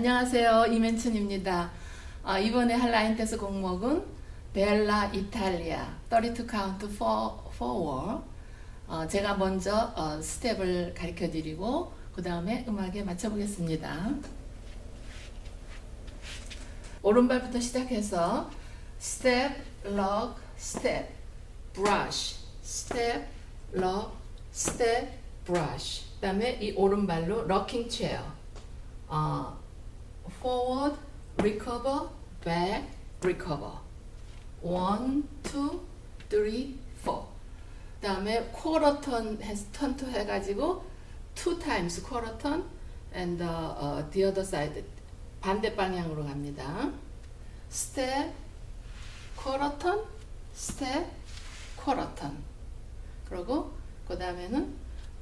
네, 안녕하세요. 이멘춘입니다. 어, 이번에 할 라인 댄스 곡목은 벨라 이탈리아 32 카운트 forward. 어, 제가 먼저 어, 스텝을 가르쳐 드리고 그 다음에 음악에 맞춰 보겠습니다. 오른발부터 시작해서 스텝, 럭, 스텝, 브러쉬, 스텝, 럭, 스텝, 브러쉬. 그다음에 이 오른발로 럭킹 체어. 어, forward, recover, back, recover. one, two, three, four. 그 다음에 quarter turn turn to 해가지고 two times quarter turn and the, uh, the other side 반대 방향으로 갑니다. step, quarter turn, step, quarter turn. 그리고 그 다음에는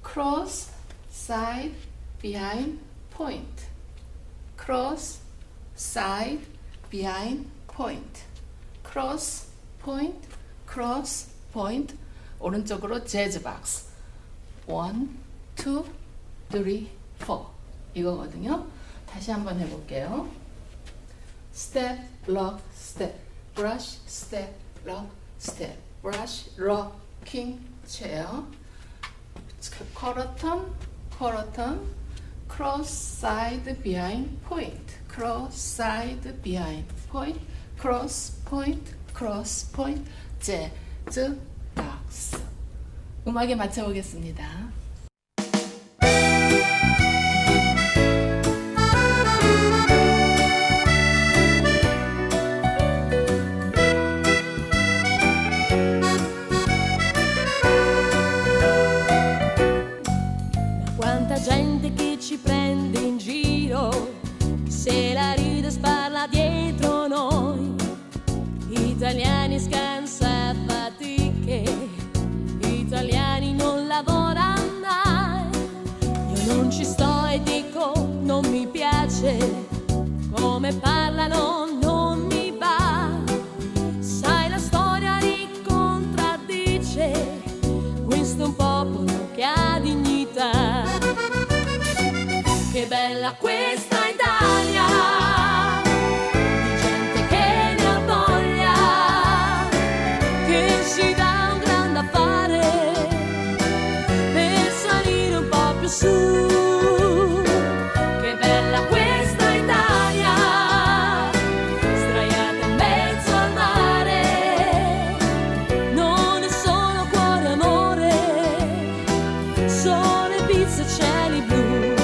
cross, side, behind, point. Cross, side, behind, point. cross, point, cross, point. 오른쪽으로 재즈 박스. one, two, three, four. 이거거든요. 다시 한번 해볼게요. step, lock, step, brush, step, lock, step, brush, rocking chair, quarter turn, cross side behind point, cross side behind point, cross point, cross point, 재즈 박스. 음악에 맞춰 보겠습니다. Italiani scansa fatiche, italiani non lavorano mai. Io non ci sto e dico non mi piace, come parlano e cieli blu.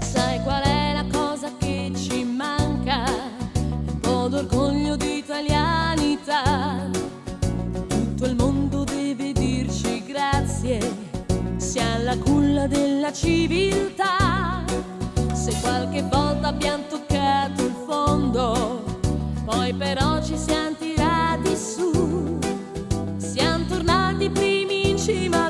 Sai qual è la cosa che ci manca? Un po' d'orgoglio di. Tutto il mondo deve dirci grazie, siamo la culla della civiltà. Se qualche volta abbiamo toccato il fondo, poi però ci siamo tirati su. Siamo tornati primi in cima